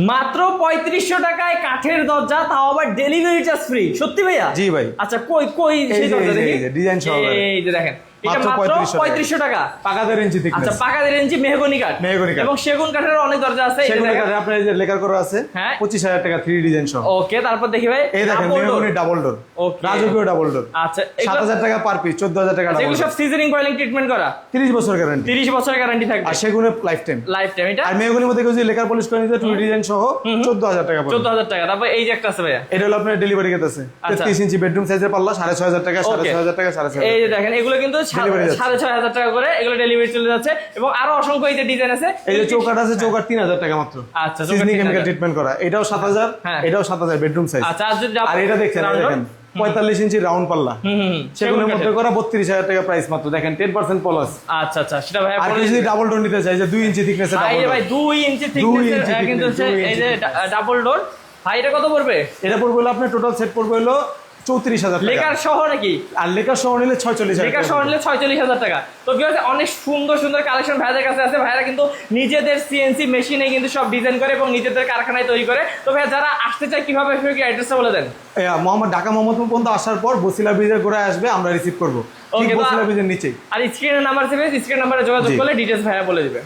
মাত্র পঁয়ত্রিশশো টাকায় কাঠের দরজা তাও আবার ডেলিভারি চার্জ ফ্রি সত্যি ভাইয়া? জি ভাই। আচ্ছা কই কই ডিজাইন সেই দরজা দেখি? ডিজাইন সহ এই যে দেখেন। এটা মাত্র মাত্র 3500 টাকা। পঁয়ত্রিশশো টাকা পাকা আচ্ছা thickness। ইঞ্চি মেহগনি কাঠ মেহগনি কাঠ। এবং সেগুন কাঠের অনেক দরজা আছে এই যে সেগুলো দেখেন। এখানে আপনার এই যে লেখার করা আছে। পঁচিশ হাজার টাকা থ্রি ডিজাইন সহ ওকে তারপর দেখি ভাই এই দেখেন মেহগনি ডাবল ডোর Okay. রাজকীয় ডাবল ডোর আচ্ছা সাত এগুলো- হাজার টাকা পার পিস চোদ্দ হাজার টাকা আচ্ছা, এগুলো সব সিজনিং কয়েলিং ট্রিটমেন্ট করা তিরিশ বছর গ্যারান্টি থাকবে আর সেগুলো লাইফ টাইম লাইফ টাইম এটা আর মেহগনির মধ্যে যদি লেখার পলিশ করে নিতে টু ডিজাইন সহ চোদ্দ হাজার টাকা পড়বে চোদ্দ হাজার টাকা তারপর এই যে একটা আছে ভাইয়া এটা হলো আপনার ডেলিভারি গেট আছে আচ্ছা। তেত্রিশ ইঞ্চি বেডরুম সাইজের পাল্লা সাড়ে ছয় হাজার টাকা সাড়ে Okay. ছয় হাজার টাকা সাড়ে এই যে দেখেন এগুলো কিন্তু। সাড়ে ছয় হাজার টাকা করে এগুলো ডেলিভারি চলে যাচ্ছে। এবং আরও অসংখ্য এই যে ডিজাইন আছে এই যে চৌকাট আছে চৌকাট তিন হাজার টাকা মাত্র। আচ্ছা, চৌকাঠ সিজনি 3000 কেমিক্যাল ট্রিটমেন্ট করা। এটাও সাত হাজার হ্যাঁ। এটাও সাত হাজার বেডরুম সাইজ আচ্ছা আর যদি যা- আর এটা দেখছেন দেখেন পঁয়তাল্লিশ ইঞ্চি রাউন্ড পাল্লা। সেগুলোর মধ্যে করা বত্রিশ হাজার টাকা প্রাইস মাত্র। দেখেন টেন পার্সেন্ট প্লাস আচ্ছা আচ্ছা সেটা ভাই আর যদি ডাবল ডোর নিতে চাই যে দুই ইঞ্চি থিকনেস ভাই দুই ইঞ্চি ইঞ্চি কিন্তু এই যে ডাবল ডোর ভাই এটা কত পড়বে? এটা পড়বে হলো আপনার টোটাল সেট পড়বে হলো চৌত্রিশ হাজার লেকার সহ নাকি? আর লেকার সহ নিলে ছয়চল্লিশ টাকা সহ নিলে ছয়চল্লিশ হাজার টাকা। তো হচ্ছে অনেক সুন্দর সুন্দর কালেকশন ভাইদের কাছে আছে। ভাইরা কিন্তু নিজেদের সিএনসি মেশিনে কিন্তু সব ডিজাইন করে এবং নিজেদের কারখানায় তৈরি করে। তো ভাই যারা আসতে চায় কীভাবে কি অ্যাড্রেসটা বলে দেন? মোহাম্মদ ঢাকা মোহাম্মদপুর পর্যন্ত আসার পর বসিলা ব্রিজের গোড়ায় আসবে আমরা রিসিভ করব। বসিলা ব্রিজের নিচেই। আর স্ক্রিনের নাম্বার দেবে স্ক্রিন নাম্বারে যোগাযোগ করলে ডিটেলস ভাইয়া বলে দিবে।